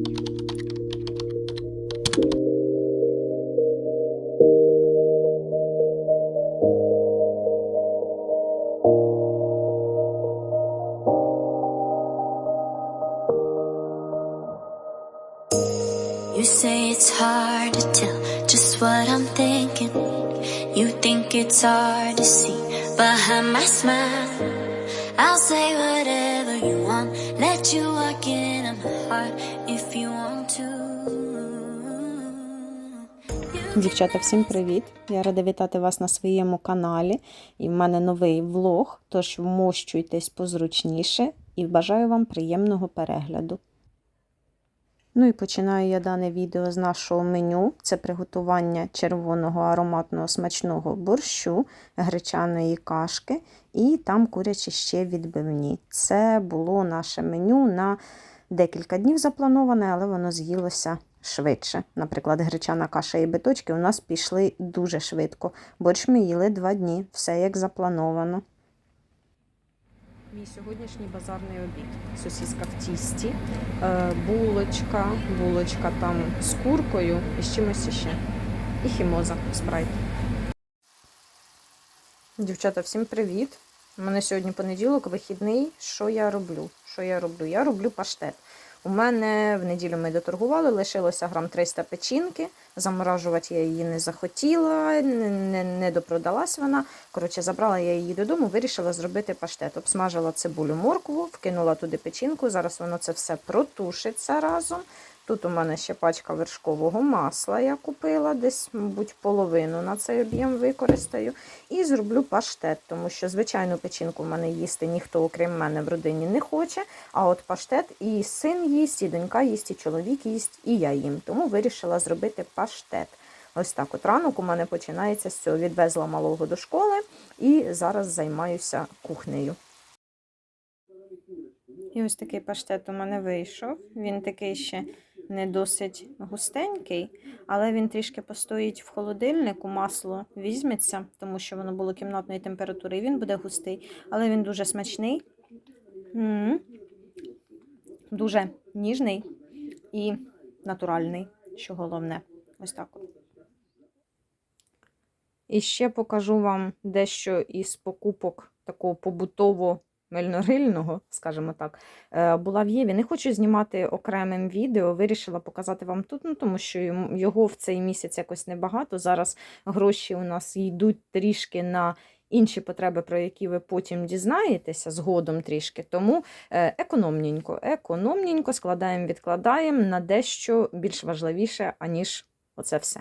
You say it's hard to tell just what I'm thinking. You think it's hard to see behind my smile. I'll say Дівчата, всім привіт! Я рада вітати вас на своєму каналі. І в мене новий влог, тож вмощуйтесь позручніше і бажаю вам приємного перегляду. Ну і починаю я дане відео з нашого меню. Це приготування червоного ароматного смачного борщу, гречаної кашки і там курячі ще відбивні. Це було наше меню на декілька днів заплановане, але воно з'їлося швидше. Наприклад, гречана каша і биточки у нас пішли дуже швидко. Борщ ми їли два дні, все як заплановано. Мій сьогоднішній базарний обід. Сосіска в тісті, е, булочка, булочка там з куркою і з чимось іще. І хімоза, спрайт. Дівчата, всім привіт! У мене сьогодні понеділок, вихідний. Що я роблю? Що я роблю? Я роблю паштет. У мене в неділю ми доторгували, лишилося грам 300 печінки. Заморажувати я її не захотіла, не, не, допродалась вона. Коротше, забрала я її додому, вирішила зробити паштет. Обсмажила цибулю моркву, вкинула туди печінку. Зараз воно це все протушиться разом. Тут у мене ще пачка вершкового масла я купила, десь, мабуть, половину на цей об'єм використаю. І зроблю паштет, тому що звичайну печінку в мене їсти ніхто, окрім мене, в родині не хоче. А от паштет і син їсть, і донька їсть, і чоловік їсть, і я їм. Тому вирішила зробити паштет. Ось так от ранок у мене починається з цього. Відвезла малого до школи і зараз займаюся кухнею. І ось такий паштет у мене вийшов. Він такий ще не досить густенький, але він трішки постоїть в холодильнику, масло візьметься, тому що воно було кімнатної температури, і він буде густий, але він дуже смачний, М -м -м. дуже ніжний і натуральний, що головне. Ось так. І ще покажу вам дещо із покупок такого побутово мельнорильного, скажімо так, е, була в Єві. Не хочу знімати окремим відео, вирішила показати вам тут, ну, тому що його в цей місяць якось небагато. Зараз гроші у нас йдуть трішки на інші потреби, про які ви потім дізнаєтеся згодом трішки. Тому е, економненько, економненько складаємо, відкладаємо на дещо більш важливіше, аніж оце все.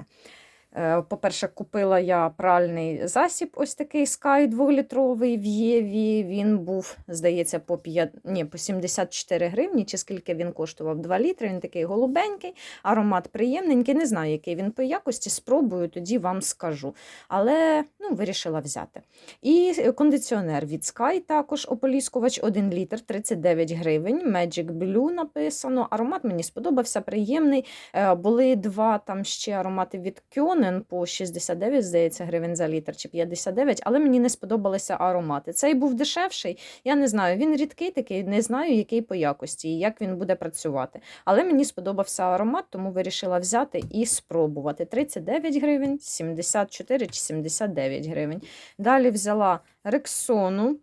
Е, по-перше, купила я пральний засіб, ось такий Sky 2-літровий в Єві. Він був, здається, по 5, ні, по 74 гривні, чи скільки він коштував 2 літри. Він такий голубенький, аромат приємненький. Не знаю, який він по якості. Спробую, тоді вам скажу. Але ну, вирішила взяти. І кондиціонер від Sky також ополіскувач 1 літр 39 гривень. Magic Blue написано. Аромат мені сподобався, приємний. Е, були два там ще аромати від Кьон. Ронен по 69, здається, гривень за літр чи 59, але мені не сподобалися аромати. Цей був дешевший, я не знаю, він рідкий такий, не знаю, який по якості і як він буде працювати. Але мені сподобався аромат, тому вирішила взяти і спробувати. 39 гривень, 74 чи 79 гривень. Далі взяла рексону.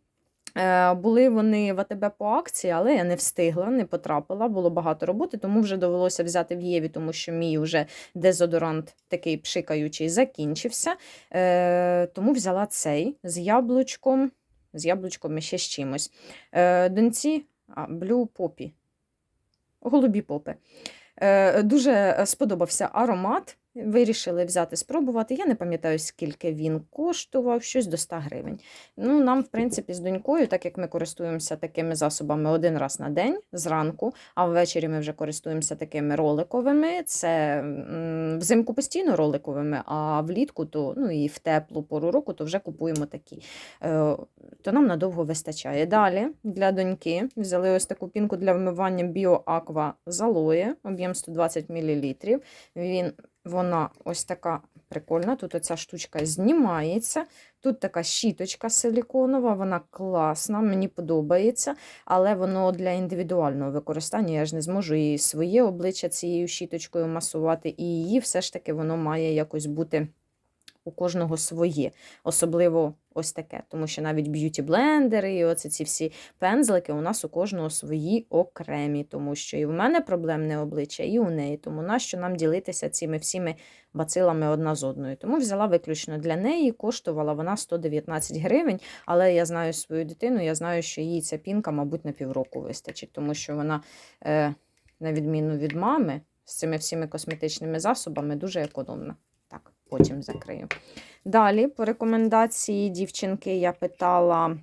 Е, були вони в АТБ по акції, але я не встигла, не потрапила, було багато роботи, тому вже довелося взяти в Єві, тому що мій вже дезодорант такий пшикаючий закінчився. Е, тому взяла цей з яблучком, з яблучком і ще з чимось. Е, доньці Blue Poppy, голубі попи. Дуже сподобався аромат. Вирішили взяти, спробувати. Я не пам'ятаю, скільки він коштував, щось до 100 гривень. Ну, Нам, в принципі, з донькою, так як ми користуємося такими засобами один раз на день зранку, а ввечері ми вже користуємося такими роликовими. Це взимку постійно роликовими, а влітку, то ну і в теплу пору року, то вже купуємо такі. Е, то нам надовго вистачає. Далі для доньки взяли ось таку пінку для вмивання BioAqua з алоє, об'єм 120 мл. Він вона ось така прикольна. Тут оця штучка знімається. Тут така щіточка силіконова, вона класна, мені подобається, але воно для індивідуального використання. Я ж не зможу і своє обличчя цією щіточкою масувати, і її все ж таки воно має якось бути у кожного своє. Особливо ось таке, тому що навіть б'юті-блендери і оце ці всі пензлики у нас у кожного свої окремі, тому що і в мене проблемне обличчя, і у неї. Тому нащо нам ділитися цими всіми бацилами одна з одною? Тому взяла виключно для неї, коштувала вона 119 гривень, але я знаю свою дитину, я знаю, що їй ця пінка, мабуть, на півроку вистачить, тому що вона, е, на відміну від мами, з цими всіми косметичними засобами дуже економна. Потім закрию. Далі, по рекомендації дівчинки, я питала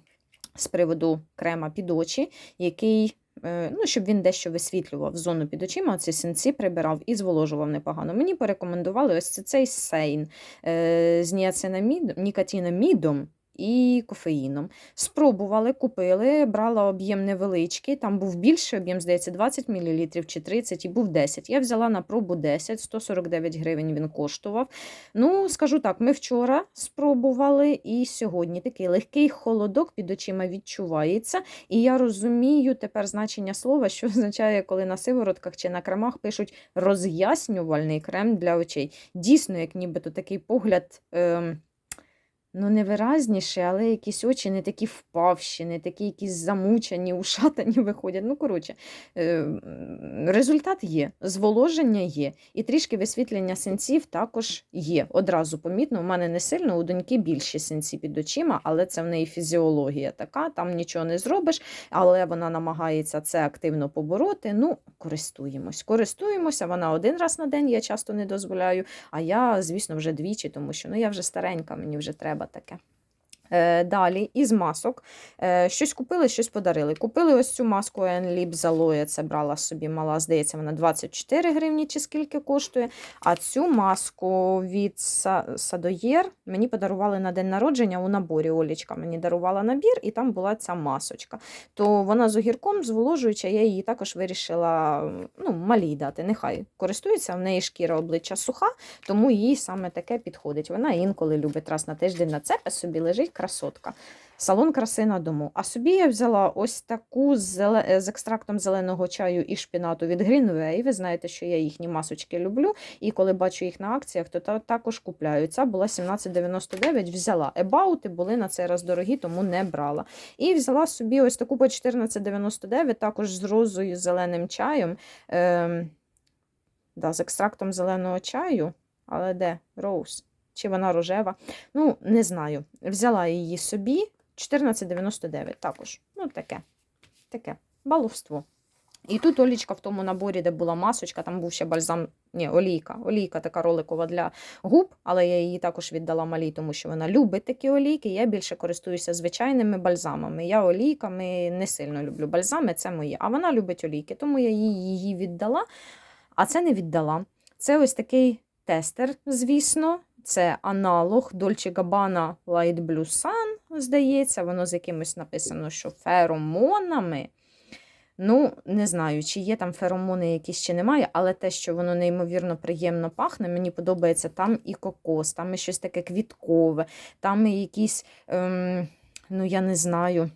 з приводу крема під очі, який, е, ну, щоб він дещо висвітлював зону під очима, оці синці прибирав і зволожував непогано. Мені порекомендували ось цей сейн е, з ніацинамідом, нікотинамідом і кофеїном. Спробували, купили, брала об'єм невеличкий, там був більший об'єм, здається, 20 мл чи 30, і був 10. Я взяла на пробу 10, 149 гривень він коштував. Ну, скажу так, ми вчора спробували, і сьогодні такий легкий холодок під очима відчувається. І я розумію тепер значення слова, що означає, коли на сиворотках чи на кремах пишуть роз'яснювальний крем для очей. Дійсно, як нібито такий погляд. Ем, Ну, невиразніші, але якісь очі не такі впавші, не такі якісь замучені, ушатані виходять. Ну, коротше, е, результат є, зволоження є, і трішки висвітлення синців також є. Одразу помітно, у мене не сильно, у доньки більші синці під очима, але це в неї фізіологія така, там нічого не зробиш, але вона намагається це активно побороти. Ну, користуємось. Користуємося, вона один раз на день, я часто не дозволяю, а я, звісно, вже двічі, тому що ну, я вже старенька, мені вже треба таке. Е, Далі із масок. Е, Щось купили, щось подарили. Купили ось цю маску Enlip Zaloe, це брала собі мала, здається, вона 24 гривні чи скільки коштує. А цю маску від Са- Садоєр мені подарували на день народження у наборі. Олічка мені дарувала набір, і там була ця масочка. То вона з огірком зволожуюча, я її також вирішила ну, малій дати. Нехай користується, в неї шкіра обличчя суха, тому їй саме таке підходить. Вона інколи любить раз на тиждень на нацепи собі лежить красотка. Салон краси на дому. А собі я взяла ось таку з, е, з екстрактом зеленого чаю і шпінату від Greenway. Ви знаєте, що я їхні масочки люблю. І коли бачу їх на акціях, то також купляю. Ця була 17,99, взяла. Ебаути були на цей раз дорогі, тому не брала. І взяла собі ось таку по 14,99, також з розою, зеленим чаєм. Ем, да, з екстрактом зеленого чаю. Але де? Роуз? Чи вона рожева? Ну, не знаю. Взяла її собі 14,99 також. Ну, таке. Таке. Баловство. І тут Олічка в тому наборі, де була масочка, там був ще бальзам, ні, олійка. Олійка така роликова для губ, але я її також віддала малій, тому що вона любить такі олійки. Я більше користуюся звичайними бальзамами. Я олійками не сильно люблю бальзами, це моє. А вона любить олійки, тому я її віддала, а це не віддала. Це ось такий тестер, звісно. Це аналог Dolce Gabbana Light Blue Sun, здається, воно з якимось написано, що феромонами. Ну, не знаю, чи є там феромони якісь чи немає, але те, що воно неймовірно приємно пахне, мені подобається там і кокос, там і щось таке квіткове, там і якісь, ем, ну я не знаю,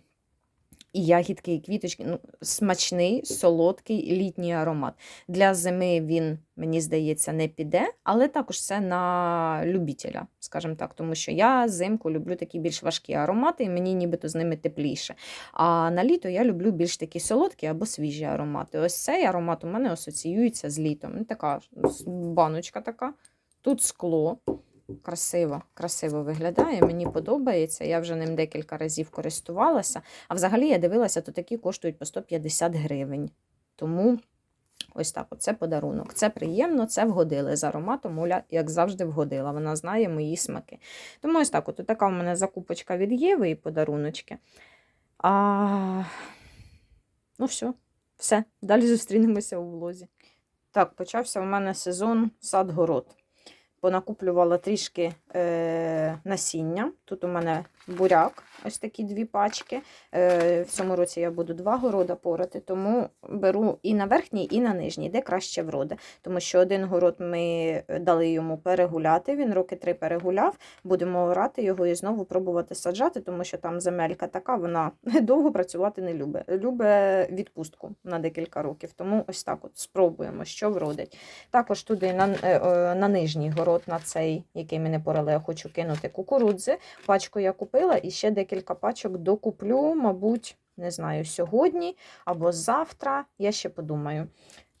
і ягідки, і квіточки. Ну, смачний, солодкий літній аромат. Для зими він, мені здається, не піде, але також це на любителя, скажімо так, тому що я зимку люблю такі більш важкі аромати, і мені нібито з ними тепліше. А на літо я люблю більш такі солодкі або свіжі аромати. Ось цей аромат у мене асоціюється з літом. Така баночка така. Тут скло. Красиво, красиво виглядає, мені подобається. Я вже ним декілька разів користувалася. А взагалі я дивилася, то такі коштують по 150 гривень. Тому ось так, оце подарунок. Це приємно, це вгодили. З ароматом Оля, як завжди, вгодила. Вона знає мої смаки. Тому ось так, от така у мене закупочка від Єви і подаруночки. А... Ну, все, все. Далі зустрінемося у влозі. Так, почався у мене сезон сад-город. Понакуплювала трішки е, насіння. Тут у мене буряк, ось такі дві пачки. Е, В цьому році я буду два города порати, тому беру і на верхній, і на нижній, де краще вроде. Тому що один город ми дали йому перегуляти, він роки три перегуляв. Будемо орати його і знову пробувати саджати, тому що там земелька така, вона довго працювати не любить. Любить відпустку на декілька років. Тому ось так от спробуємо, що вродить. Також туди на, е, е, на нижній город, на цей, який ми не порали, я хочу кинути кукурудзи. Пачку я купила і ще декілька пачок докуплю, мабуть, не знаю, сьогодні або завтра. Я ще подумаю.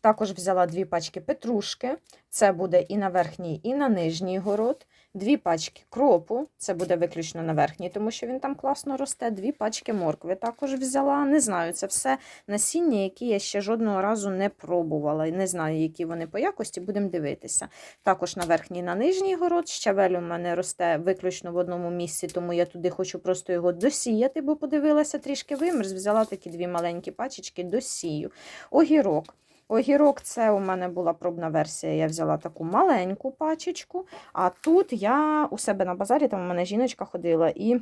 Також взяла дві пачки петрушки. Це буде і на верхній, і на нижній город. Дві пачки кропу, це буде виключно на верхній, тому що він там класно росте. Дві пачки моркви також взяла. Не знаю, це все насіння, які я ще жодного разу не пробувала. Не знаю, які вони по якості, будемо дивитися. Також на верхній, на нижній город. Щавель у мене росте виключно в одному місці, тому я туди хочу просто його досіяти, бо подивилася трішки вимерз. Взяла такі дві маленькі пачечки, досію. Огірок. Огірок це у мене була пробна версія. Я взяла таку маленьку пачечку. А тут я у себе на базарі, там у мене жіночка ходила і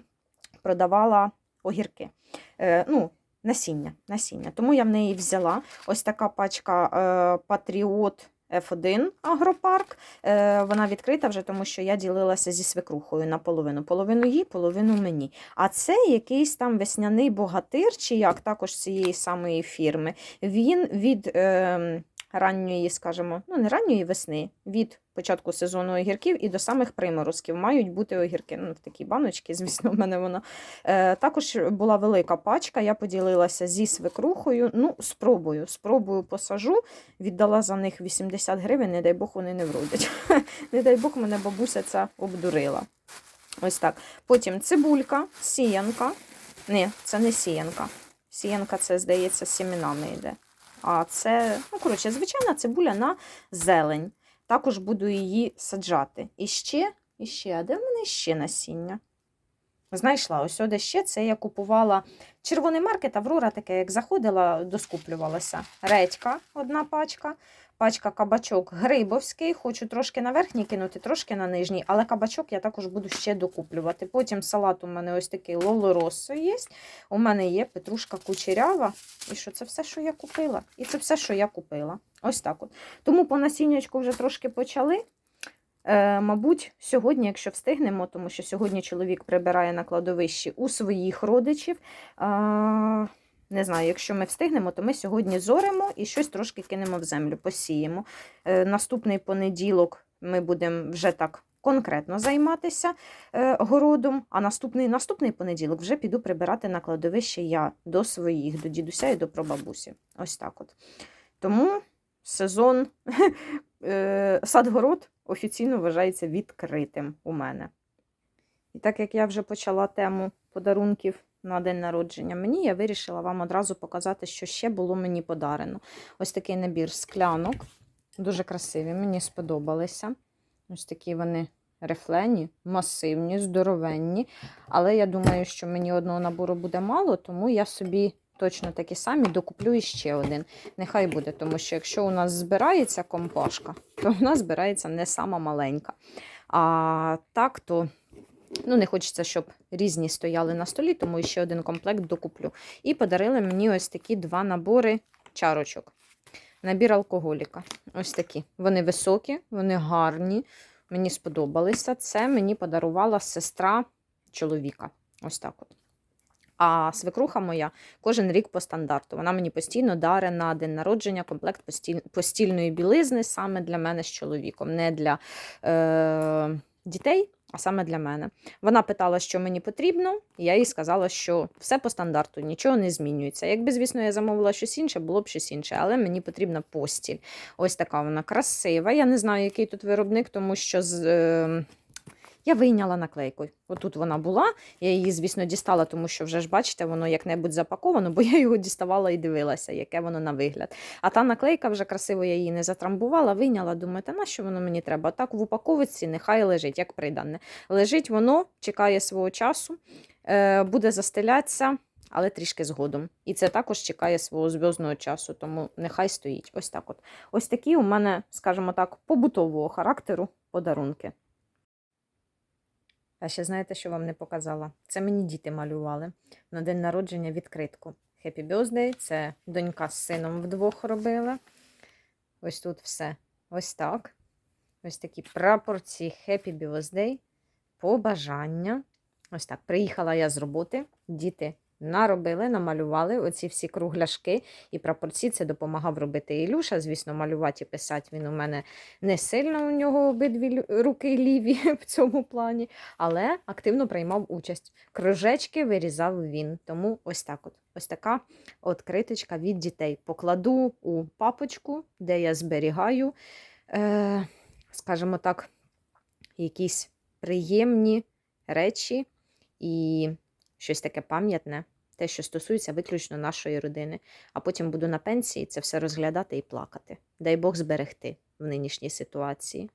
продавала огірки. Е, ну, насіння, насіння. Тому я в неї взяла ось така пачка е, Патріот. F1 агропарк. Е, вона відкрита вже, тому що я ділилася зі свекрухою на половину. Половину їй, половину мені. А це якийсь там весняний богатир, чи як також цієї самої фірми. Він від е, ранньої, скажімо, ну не ранньої весни, від початку сезону огірків і до самих приморозків мають бути огірки. Ну, в такій баночці, звісно, в мене вона. Е, також була велика пачка, я поділилася зі свекрухою. Ну, спробую, спробую посажу, віддала за них 80 гривень, не дай Бог, вони не вродять. Не дай Бог, мене бабуся ця обдурила. Ось так. Потім цибулька, сіянка. Ні, це не сіянка. Сіянка, це, здається, з сімінами йде. А це, ну, коротше, звичайна цибуля на зелень. Також буду її саджати. І ще, і ще, а де в мене ще насіння? Знайшла ось оде ще це я купувала червоний маркет, Аврора таке, як заходила, доскуплювалася. Редька, одна пачка, пачка кабачок грибовський. Хочу трошки на верхній кинути, трошки на нижній, але кабачок я також буду ще докуплювати. Потім салат у мене ось такий лолоросо є. У мене є петрушка кучерява. І що це все, що я купила? І це все, що я купила. Ось так от. Тому по насіннячку вже трошки почали. Е, мабуть, сьогодні, якщо встигнемо, тому що сьогодні чоловік прибирає на кладовищі у своїх родичів. А, не знаю, якщо ми встигнемо, то ми сьогодні зоримо і щось трошки кинемо в землю, посіємо. Е, наступний понеділок ми будемо вже так конкретно займатися е, городом, а наступний, наступний понеділок вже піду прибирати на кладовище я до своїх, до дідуся і до прабабусі. Ось так от. Тому сезон е, сад-город офіційно вважається відкритим у мене. І так як я вже почала тему подарунків на день народження мені, я вирішила вам одразу показати, що ще було мені подарено. Ось такий набір склянок. Дуже красиві, мені сподобалися. Ось такі вони рифлені, масивні, здоровенні. Але я думаю, що мені одного набору буде мало, тому я собі точно такі самі докуплю іще один. Нехай буде, тому що якщо у нас збирається компашка, то нас збирається не сама маленька. А так, то ну, не хочеться, щоб різні стояли на столі, тому ще один комплект докуплю. І подарили мені ось такі два набори чарочок. Набір алкоголіка. Ось такі. Вони високі, вони гарні. Мені сподобалися. Це мені подарувала сестра чоловіка. Ось так от. А свекруха моя кожен рік по стандарту. Вона мені постійно даре на день народження комплект постільної білизни саме для мене з чоловіком, не для е... дітей, а саме для мене. Вона питала, що мені потрібно, і я їй сказала, що все по стандарту, нічого не змінюється. Якби, звісно, я замовила щось інше, було б щось інше, але мені потрібна постіль. Ось така вона красива. Я не знаю, який тут виробник, тому що з. Я вийняла наклейку. Отут вона була. Я її, звісно, дістала, тому що вже ж бачите, воно як-небудь запаковано, бо я його діставала і дивилася, яке воно на вигляд. А та наклейка вже красиво я її не затрамбувала, вийняла, думаю, та на що воно мені треба? Так в упаковці нехай лежить, як придане. Лежить воно, чекає свого часу, е, буде застелятися. Але трішки згодом. І це також чекає свого зв'язного часу, тому нехай стоїть. Ось так от. Ось такі у мене, скажімо так, побутового характеру подарунки. А ще знаєте, що вам не показала? Це мені діти малювали на день народження відкритку. Happy Birthday, це донька з сином вдвох робила. Ось тут все. Ось так. Ось такі прапорці Happy Birthday. Побажання. Ось так. Приїхала я з роботи. Діти наробили, намалювали оці всі кругляшки і прапорці. Це допомагав робити Ілюша. Звісно, малювати і писати він у мене не сильно у нього обидві руки ліві в цьому плані, але активно приймав участь. Кружечки вирізав він. Тому ось так от. Ось така от критичка від дітей. Покладу у папочку, де я зберігаю, е, скажімо так, якісь приємні речі і щось таке пам'ятне, те, що стосується виключно нашої родини. А потім буду на пенсії це все розглядати і плакати. Дай Бог зберегти в нинішній ситуації.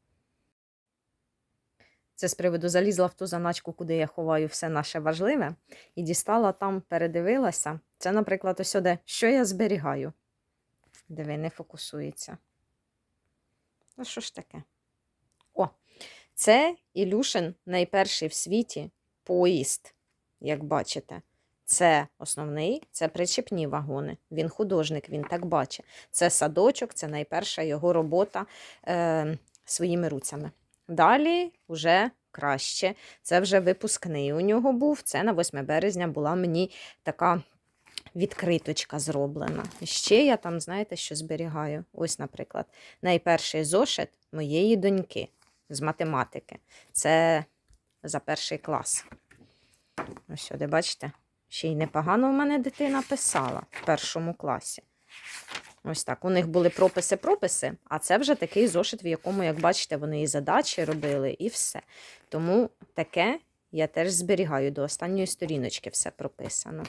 Це з приводу залізла в ту заначку, куди я ховаю все наше важливе, і дістала там, передивилася. Це, наприклад, ось сюди, що я зберігаю. Диви, не фокусується. Ну, що ж таке? О, це Ілюшин найперший в світі поїзд, як бачите. Це основний, це причепні вагони. Він художник, він так бачить. Це садочок, це найперша його робота е, своїми руцями. Далі вже краще. Це вже випускний у нього був. Це на 8 березня була мені така відкриточка зроблена. Ще я там, знаєте, що зберігаю. Ось, наприклад, найперший зошит моєї доньки з математики. Це за перший клас. Ось сюди, бачите? Ще й непогано в мене дитина писала в першому класі. Ось так. У них були прописи-прописи, а це вже такий зошит, в якому, як бачите, вони і задачі робили, і все. Тому таке я теж зберігаю до останньої сторіночки все прописано.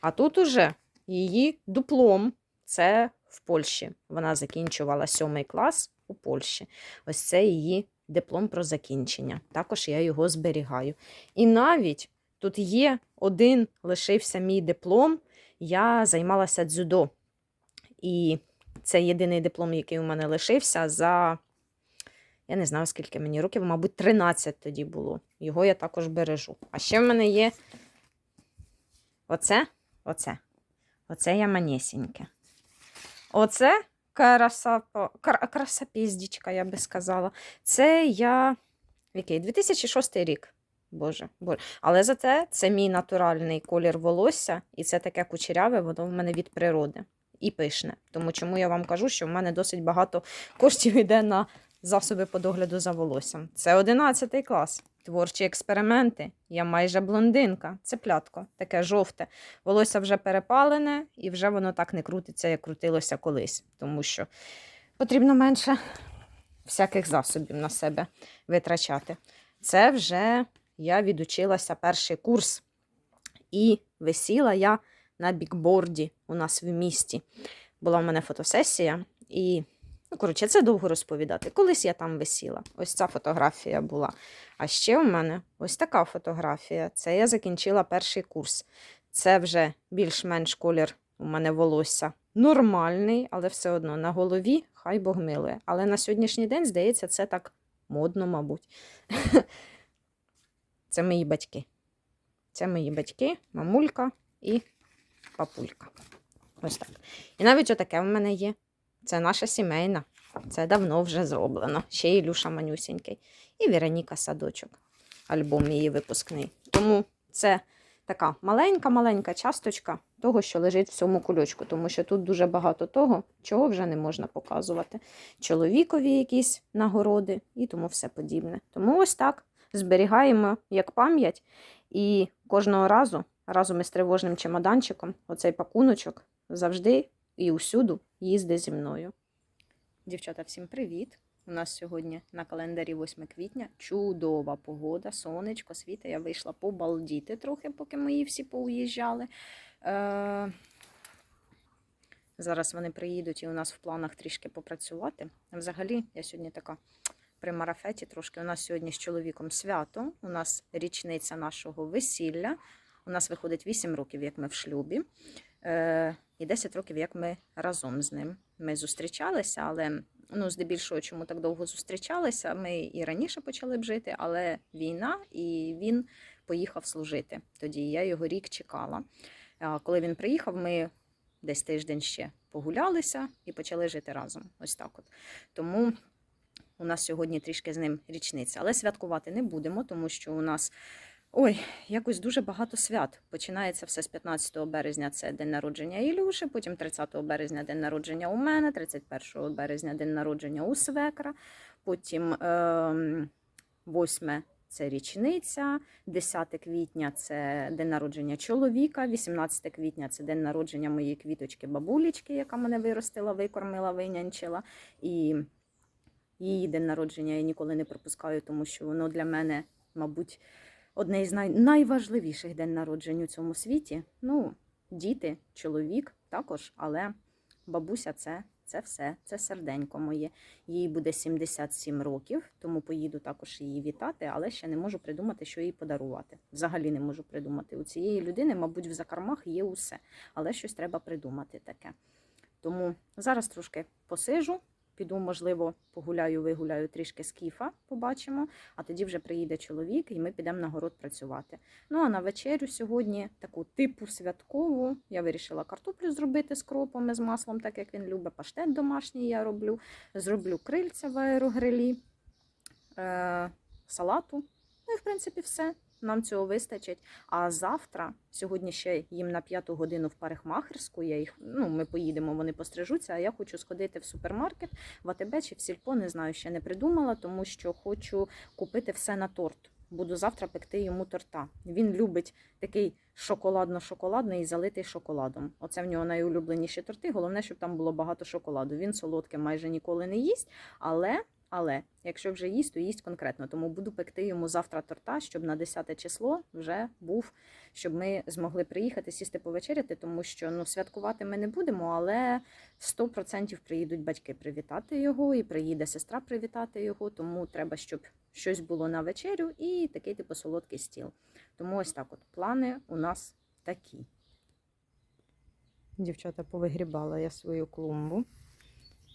А тут уже її диплом. Це в Польщі. Вона закінчувала сьомий клас у Польщі. Ось це її диплом про закінчення. Також я його зберігаю. І навіть тут є один лишився мій диплом. Я займалася дзюдо. І це єдиний диплом, який у мене лишився за, я не знаю, скільки мені років, мабуть, 13 тоді було. Його я також бережу. А ще в мене є оце, оце. Оце я манесеньке. Оце красапо, кра- красапіздічка, я би сказала. Це я. Який? 2006 рік. Боже, боже. Але зате це мій натуральний колір волосся, і це таке кучеряве, воно в мене від природи. І пишне. Тому чому я вам кажу, що в мене досить багато коштів йде на засоби по догляду за волоссям. Це 11 клас. Творчі експерименти. Я майже блондинка. Це плятко, таке жовте. Волосся вже перепалене, і вже воно так не крутиться, як крутилося колись. Тому що потрібно менше всяких засобів на себе витрачати. Це вже я відучилася перший курс. І висіла я на бікборді у нас в місті. Була в мене фотосесія, і, ну, коротше, це довго розповідати. Колись я там висіла. Ось ця фотографія була. А ще у мене ось така фотографія. Це я закінчила перший курс. Це вже більш-менш колір у мене волосся нормальний, але все одно на голові хай Бог милує. Але на сьогоднішній день, здається, це так модно, мабуть. Це мої батьки. Це мої батьки, мамулька і папулька. Ось так. І навіть отаке в мене є. Це наша сімейна. Це давно вже зроблено. Ще Ілюша Манюсінький. І Вероніка Садочок. Альбом її випускний. Тому це така маленька-маленька часточка того, що лежить в цьому кульочку, тому що тут дуже багато того, чого вже не можна показувати. Чоловікові якісь нагороди і тому все подібне. Тому ось так зберігаємо як пам'ять, і кожного разу разом із тривожним чемоданчиком оцей пакуночок завжди і усюду їздить зі мною. Дівчата, всім привіт! У нас сьогодні на календарі 8 квітня. Чудова погода, сонечко, світа. Я вийшла побалдіти трохи, поки мої всі поуїжджали. Е- Зараз вони приїдуть і у нас в планах трішки попрацювати. Взагалі, я сьогодні така при марафеті трошки. У нас сьогодні з чоловіком свято, у нас річниця нашого весілля. У нас виходить 8 років, як ми в шлюбі, е, і 10 років, як ми разом з ним. Ми зустрічалися, але ну, здебільшого, чому так довго зустрічалися. Ми і раніше почали б жити, але війна, і він поїхав служити. Тоді я його рік чекала. Коли він приїхав, ми десь тиждень ще погулялися і почали жити разом. Ось так от. Тому у нас сьогодні трішки з ним річниця. Але святкувати не будемо, тому що у нас. Ой, якось дуже багато свят. Починається все з 15 березня. Це день народження Ілюші, потім 30 березня день народження у мене, 31 березня день народження у свекра, потім ем, 8 це річниця, 10 квітня це день народження чоловіка, 18 квітня це день народження моєї квіточки бабулечки, яка мене виростила, викормила, винянчила. І її день народження я ніколи не пропускаю, тому що воно для мене, мабуть, одне із най... найважливіших день народжень у цьому світі. Ну, діти, чоловік також, але бабуся це, це все, це серденько моє. Їй буде 77 років, тому поїду також її вітати, але ще не можу придумати, що їй подарувати. Взагалі не можу придумати. У цієї людини, мабуть, в закармах є усе, але щось треба придумати таке. Тому зараз трошки посижу. Піду, можливо, погуляю, вигуляю трішки з кіфа, побачимо, а тоді вже приїде чоловік, і ми підемо на город працювати. Ну а на вечерю сьогодні таку типу святкову. Я вирішила картоплю зробити з кропами, з маслом, так як він любить. Паштет домашній я роблю. Зроблю крильця в аерогрилі, е- салату. Ну і в принципі все. Нам цього вистачить. А завтра, сьогодні ще їм на п'яту годину в парикмахерську. Я їх ну ми поїдемо, вони пострижуться. А я хочу сходити в супермаркет, в АТБ чи в сільпо. Не знаю, ще не придумала, тому що хочу купити все на торт. Буду завтра пекти йому торта. Він любить такий шоколадно-шоколадний і залитий шоколадом. Оце в нього найулюбленіші торти. Головне, щоб там було багато шоколаду. Він солодке майже ніколи не їсть, але але якщо вже їсть, то їсть конкретно. Тому буду пекти йому завтра торта, щоб на 10 число вже був, щоб ми змогли приїхати, сісти повечеряти, тому що ну, святкувати ми не будемо, але 100% приїдуть батьки привітати його, і приїде сестра привітати його. Тому треба, щоб щось було на вечерю і такий типу солодкий стіл. Тому ось так от плани у нас такі. Дівчата повигрібала я свою клумбу.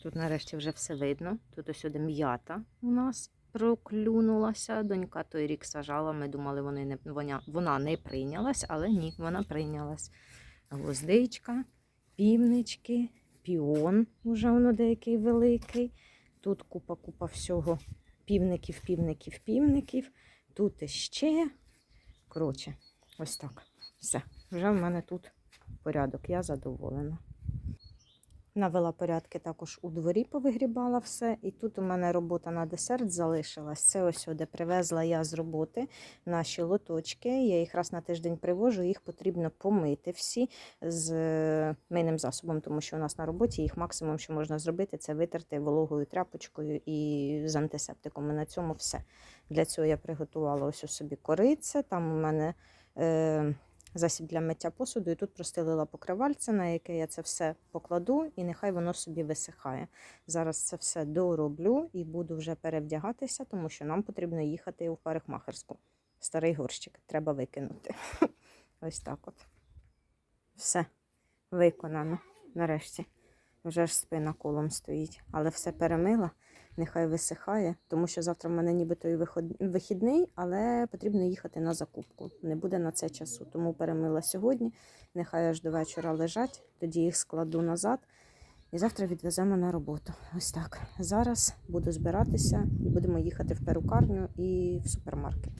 Тут нарешті вже все видно. Тут ось сюди м'ята у нас проклюнулася. Донька той рік сажала. Ми думали, вони не, вона, вона не прийнялась, але ні, вона прийнялась. Гвоздичка, півнички, піон, уже воно деякий великий. Тут купа-купа всього. Півників, півників, півників. Тут іще. Коротше, ось так. Все. Вже в мене тут порядок. Я задоволена. Навела порядки також у дворі, повигрібала все. І тут у мене робота на десерт залишилась. Це ось де привезла я з роботи наші лоточки. Я їх раз на тиждень привожу, їх потрібно помити всі з мийним засобом, тому що у нас на роботі їх максимум, що можна зробити, це витерти вологою тряпочкою і з антисептиком. І на цьому все. Для цього я приготувала ось у собі кориця. Там у мене. Е засіб для миття посуду, і тут простелила покривальце, на яке я це все покладу, і нехай воно собі висихає. Зараз це все дороблю і буду вже перевдягатися, тому що нам потрібно їхати у парикмахерську. Старий горщик треба викинути. Ось так от. Все виконано. Нарешті. Вже ж спина колом стоїть, але все перемила нехай висихає, тому що завтра в мене нібито і вихідний, але потрібно їхати на закупку. Не буде на це часу. Тому перемила сьогодні. Нехай аж до вечора лежать, тоді їх складу назад. І завтра відвеземо на роботу. Ось так. Зараз буду збиратися і будемо їхати в перукарню і в супермаркет.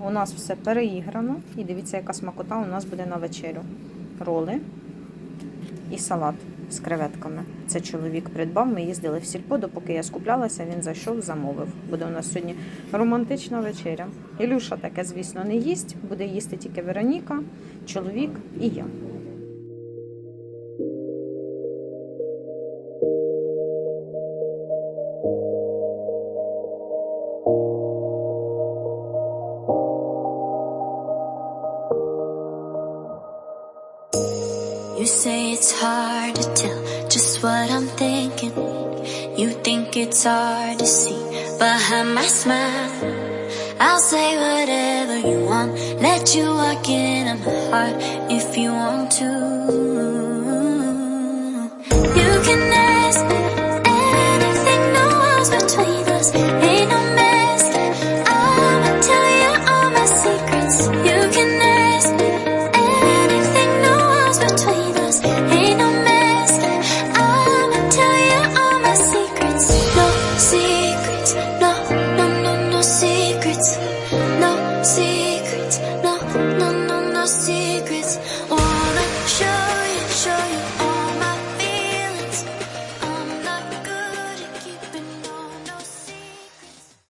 У нас все переіграно. І дивіться, яка смакота у нас буде на вечерю. Роли і салат з креветками. Це чоловік придбав. Ми їздили в сільпо, допоки я скуплялася, він зайшов, замовив. Буде у нас сьогодні романтична вечеря. Ілюша таке, звісно, не їсть, буде їсти тільки Вероніка, чоловік і я. It's hard to see behind my smile. I'll say whatever you want, let you walk in on my heart if you want to.